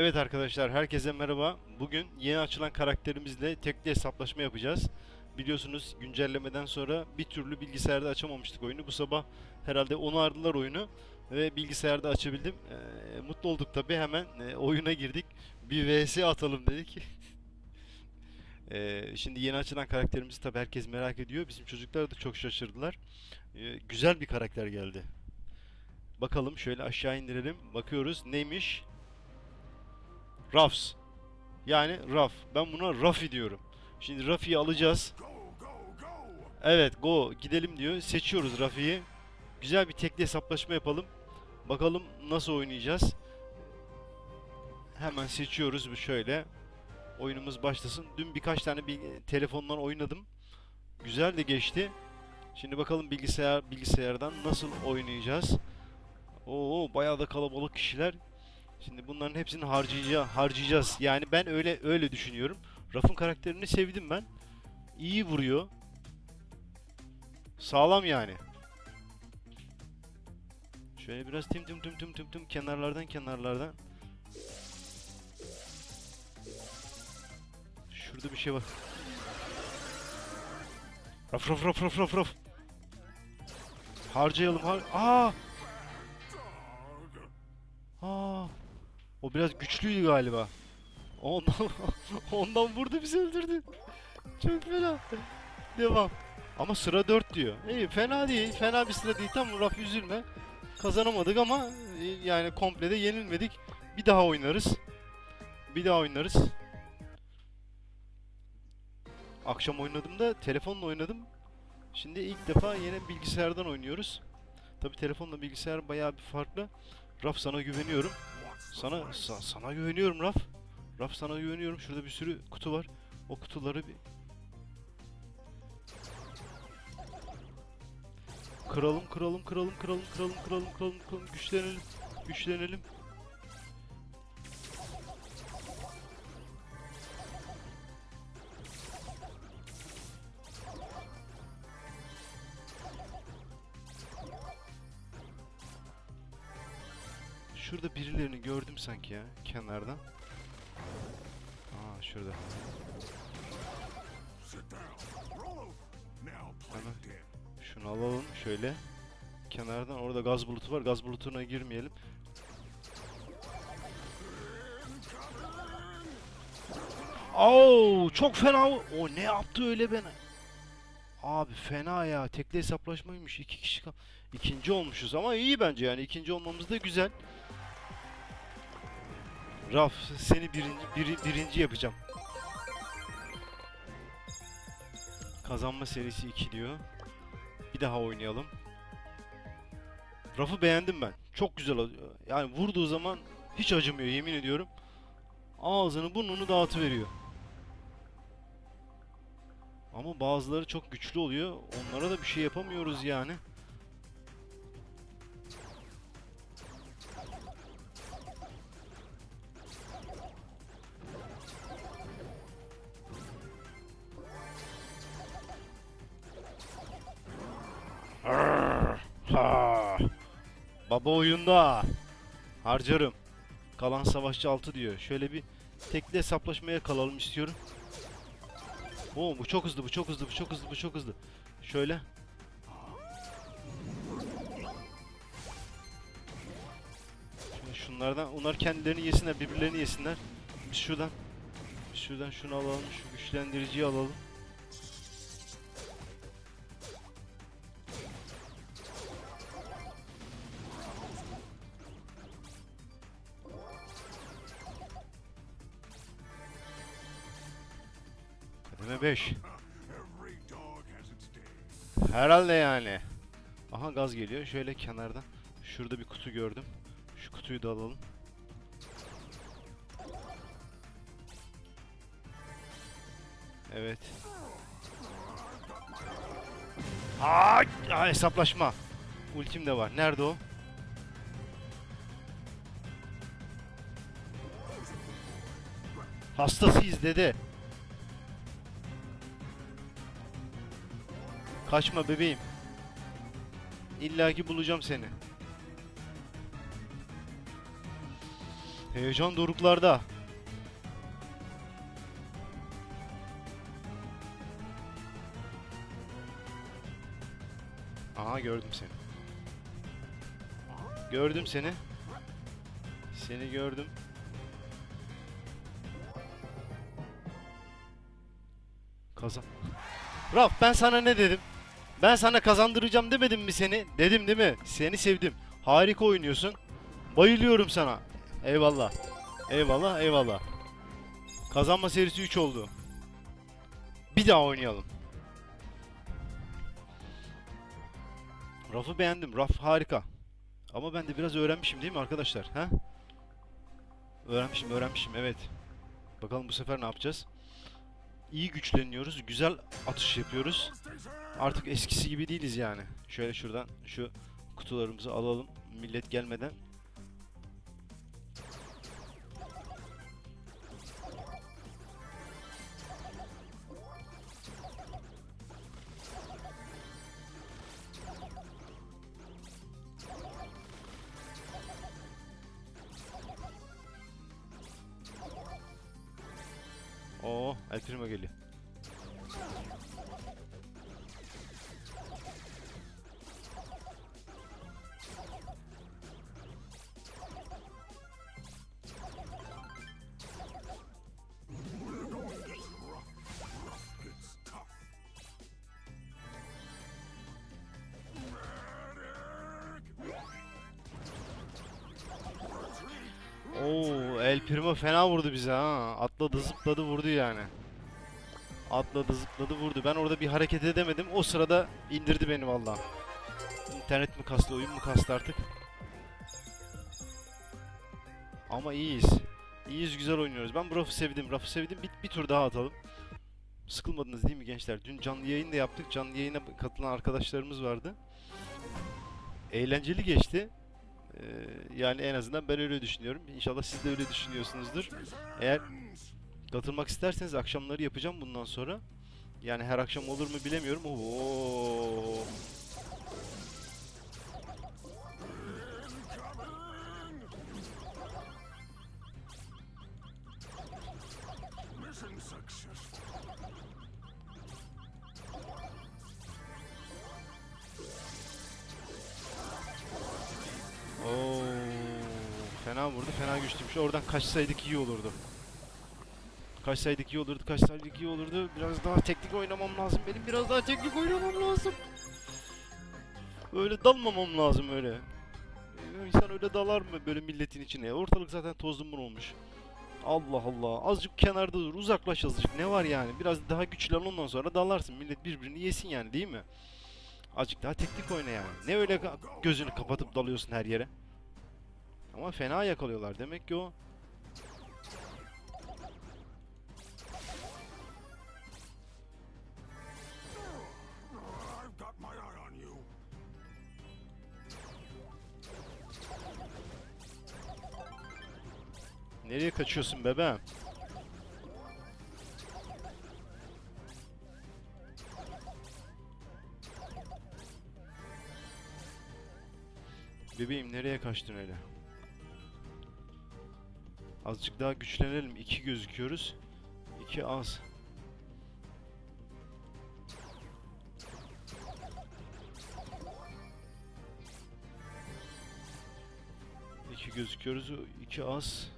Evet arkadaşlar herkese merhaba. Bugün yeni açılan karakterimizle tekli hesaplaşma yapacağız. Biliyorsunuz güncellemeden sonra bir türlü bilgisayarda açamamıştık oyunu. Bu sabah herhalde onardılar oyunu ve bilgisayarda açabildim. Ee, mutlu olduk tabi hemen e, oyuna girdik. Bir vs atalım dedik. Ee, şimdi yeni açılan karakterimizi tabi herkes merak ediyor. Bizim çocuklar da çok şaşırdılar. Ee, güzel bir karakter geldi. Bakalım şöyle aşağı indirelim. Bakıyoruz neymiş? Ruffs. Yani Ruff. Ben buna Ruffy diyorum. Şimdi Ruffy'yi alacağız. Evet go gidelim diyor. Seçiyoruz Ruffy'yi. Güzel bir tekli hesaplaşma yapalım. Bakalım nasıl oynayacağız. Hemen seçiyoruz bu şöyle. Oyunumuz başlasın. Dün birkaç tane bir telefondan oynadım. Güzel de geçti. Şimdi bakalım bilgisayar bilgisayardan nasıl oynayacağız. Oo bayağı da kalabalık kişiler. Şimdi bunların hepsini harcayacağız, harcayacağız. Yani ben öyle öyle düşünüyorum. Raf'ın karakterini sevdim ben. İyi vuruyor. Sağlam yani. Şöyle biraz tim tim tim tim tim tim kenarlardan kenarlardan. Şurada bir şey var. Raf raf raf raf raf raf. Harcayalım har. Aa! Aa! O biraz güçlüydü galiba. Ondan ondan vurdu bizi öldürdü. Çok fena. Devam. Ama sıra 4 diyor. İyi fena değil. Fena bir sıra değil. Tamam Raf üzülme. Kazanamadık ama e, yani komple de yenilmedik. Bir daha oynarız. Bir daha oynarız. Akşam oynadım da telefonla oynadım. Şimdi ilk defa yine bilgisayardan oynuyoruz. Tabi telefonla bilgisayar bayağı bir farklı. Raf sana güveniyorum. Sana sa- sana güveniyorum Raf. Raf sana güveniyorum. Şurada bir sürü kutu var. O kutuları bir Kıralım, kıralım, kıralım, kıralım, kıralım, kıralım, kıralım, kıralım, güçlenelim, güçlenelim. Sanki ya kenardan. Aa şurada. Hemen şunu alalım şöyle. Kenardan orada gaz bulutu var. Gaz bulutuna girmeyelim. Oo çok fena. O ne yaptı öyle bana? Abi fena ya. Tekli hesaplaşmaymış. İki kişi kal. İkinci olmuşuz ama iyi bence yani. ikinci olmamız da güzel. Raf seni birinci, biri- birinci yapacağım. Kazanma serisi 2 diyor. Bir daha oynayalım. Raf'ı beğendim ben. Çok güzel. Yani vurduğu zaman hiç acımıyor yemin ediyorum. Ağzını burnunu dağıtıveriyor. Ama bazıları çok güçlü oluyor. Onlara da bir şey yapamıyoruz yani. Baba oyunda. Harcarım. Kalan savaşçı 6 diyor. Şöyle bir tekli hesaplaşmaya kalalım istiyorum. Oo bu çok hızlı, bu çok hızlı, bu çok hızlı, bu çok hızlı. Şöyle. Şimdi şunlardan, onlar kendilerini yesinler, birbirlerini yesinler. Biz şuradan, biz şuradan şunu alalım, şu güçlendiriciyi alalım. Kademe 5. Herhalde yani. Aha gaz geliyor. Şöyle kenardan. Şurada bir kutu gördüm. Şu kutuyu da alalım. Evet. Aa, aa, hesaplaşma. Ultim de var. Nerede o? Hastasıyız dede. Kaçma bebeğim. İlla ki bulacağım seni. Heyecan doruklarda. Aha gördüm seni. Gördüm seni. Seni gördüm. Kazan. Raf ben sana ne dedim? Ben sana kazandıracağım demedim mi seni? Dedim değil mi? Seni sevdim. Harika oynuyorsun. Bayılıyorum sana. Eyvallah. Eyvallah, eyvallah. Kazanma serisi 3 oldu. Bir daha oynayalım. Raf'ı beğendim. Raf harika. Ama ben de biraz öğrenmişim değil mi arkadaşlar? Ha? Öğrenmişim, öğrenmişim. Evet. Bakalım bu sefer ne yapacağız? İyi güçleniyoruz. Güzel atış yapıyoruz. Artık eskisi gibi değiliz yani. Şöyle şuradan şu kutularımızı alalım. Millet gelmeden. Oo, El Primo geliyor. El Primo fena vurdu bize ha. Atladı zıpladı vurdu yani. Atladı zıpladı vurdu. Ben orada bir hareket edemedim. O sırada indirdi beni valla. İnternet mi kastı, oyun mu kastı artık? Ama iyiyiz. İyiyiz, güzel oynuyoruz. Ben bu sevdim. Raf'ı sevdim. Bir, bir tur daha atalım. Sıkılmadınız değil mi gençler? Dün canlı yayın da yaptık. Canlı yayına katılan arkadaşlarımız vardı. Eğlenceli geçti. Ee, yani en azından ben öyle düşünüyorum. İnşallah siz de öyle düşünüyorsunuzdur. Eğer katılmak isterseniz akşamları yapacağım bundan sonra. Yani her akşam olur mu bilemiyorum. Oo. Fena vurdu, fena güçlüymüş. Oradan kaçsaydık iyi olurdu. Kaçsaydık iyi olurdu, kaçsaydık iyi olurdu. Biraz daha teknik oynamam lazım. Benim biraz daha teknik oynamam lazım. Öyle dalmamam lazım öyle. Ee, İnsan öyle dalar mı böyle milletin içine? Ortalık zaten toz duman olmuş. Allah Allah. Azıcık kenarda dur. Uzaklaş azıcık. Ne var yani? Biraz daha güçlen ondan sonra dalarsın. Millet birbirini yesin yani değil mi? Azıcık daha teknik oyna yani. Ne öyle gözünü kapatıp dalıyorsun her yere? Ama fena yakalıyorlar. Demek ki o. Nereye kaçıyorsun bebeğim? Bebeğim nereye kaçtın öyle? Azıcık daha güçlenelim. İki gözüküyoruz. İki az. İki gözüküyoruz. iki az.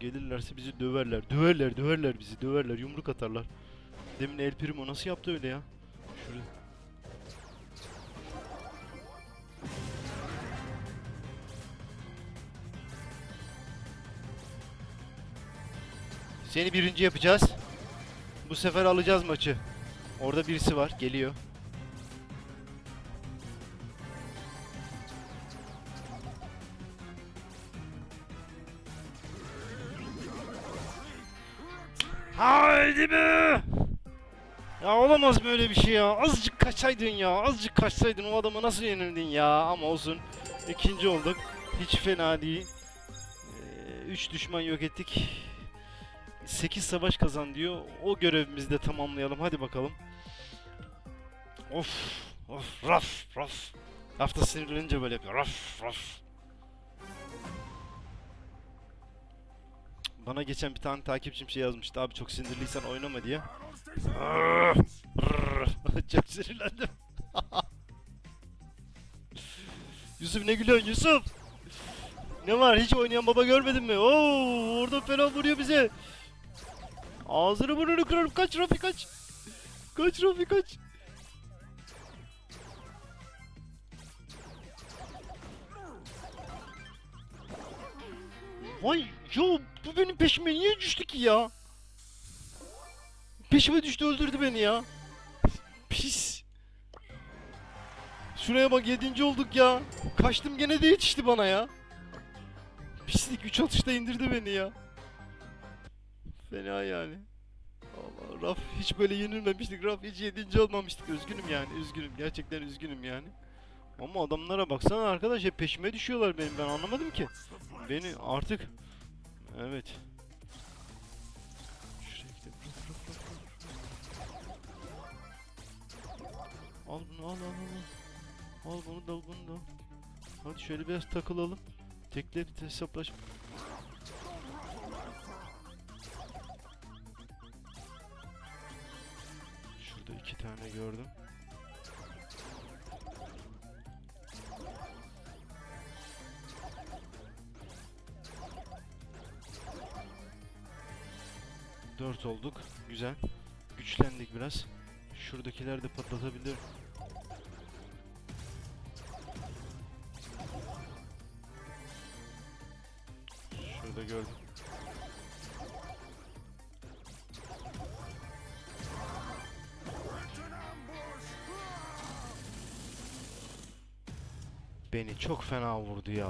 Gelirlerse bizi döverler. Döverler, döverler bizi, döverler. Yumruk atarlar. Demin El Primo nasıl yaptı öyle ya? Şurada. Seni birinci yapacağız. Bu sefer alacağız maçı. Orada birisi var, geliyor. Haydi be! Ya olamaz böyle bir şey ya. Azıcık kaçaydın ya. Azıcık kaçsaydın o adamı nasıl yenildin ya. Ama olsun. İkinci olduk. Hiç fena değil. 3 düşman yok ettik. 8 savaş kazan diyor. O görevimizi de tamamlayalım. Hadi bakalım. Of. Of. Raf. Raf. Rafta sinirlenince böyle yapıyor. Raf. Raf. Bana geçen bir tane takipçim şey yazmıştı. Abi çok sinirliysen oynama diye. Çok sinirlendim. Yusuf ne gülüyorsun Yusuf? Ne var hiç oynayan baba görmedin mi? Oo orada fena vuruyor bize. Ağzını burnunu kırarım kaç Rafi kaç. Kaç Rafi kaç. Vay ya bu benim peşime niye düştü ki ya? Peşime düştü öldürdü beni ya. Pis. Şuraya bak yedinci olduk ya. Kaçtım gene de yetişti bana ya. Pislik 3 atışta indirdi beni ya. Fena yani. Allah Raf hiç böyle yenilmemiştik. Raf hiç yedinci olmamıştık. Üzgünüm yani üzgünüm. Gerçekten üzgünüm yani. Ama adamlara baksana arkadaş hep peşime düşüyorlar benim. Ben anlamadım ki. Beni artık... Evet. Al bunu al al al. al. Bunu da al bunu da. Hadi şöyle biraz takılalım. Tekle bir hesaplaş. Şurada iki tane gördüm. Dört olduk. Güzel. Güçlendik biraz. Şuradakiler de patlatabilir. Şurada gördüm. Beni çok fena vurdu ya.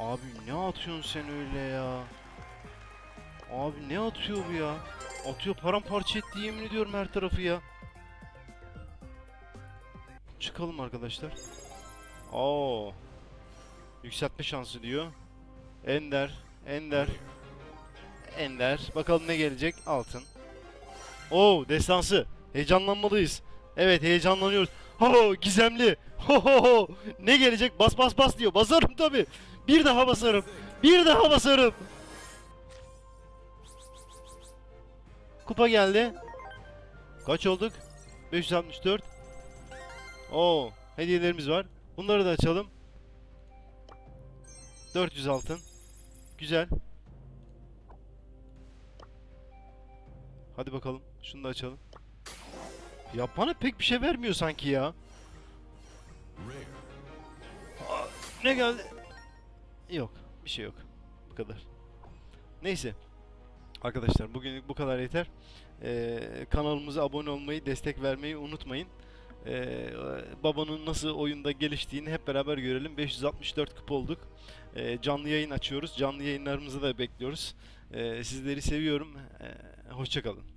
Abi ne atıyorsun sen öyle ya? Abi ne atıyor bu ya? Atıyor paramparça etti yemin ediyorum her tarafı ya. Çıkalım arkadaşlar. Oo. Yükseltme şansı diyor. Ender, Ender. Ender. Bakalım ne gelecek? Altın. Oo, destansı. Heyecanlanmalıyız. Evet, heyecanlanıyoruz. Ho, gizemli. Ho ho ho. Ne gelecek? Bas bas bas diyor. Basarım tabi. Bir daha basarım. Bir daha basarım. Kupa geldi. Kaç olduk? 564. Oo, hediyelerimiz var. Bunları da açalım. 400 altın. Güzel. Hadi bakalım. Şunu da açalım. Ya bana pek bir şey vermiyor sanki ya. Ne geldi? Yok. Bir şey yok. Bu kadar. Neyse. Arkadaşlar bugünlük bu kadar yeter. Ee, kanalımıza abone olmayı, destek vermeyi unutmayın. Ee, babanın nasıl oyunda geliştiğini hep beraber görelim. 564 kupa olduk. Ee, canlı yayın açıyoruz. Canlı yayınlarımızı da bekliyoruz. Ee, sizleri seviyorum. Ee, hoşçakalın.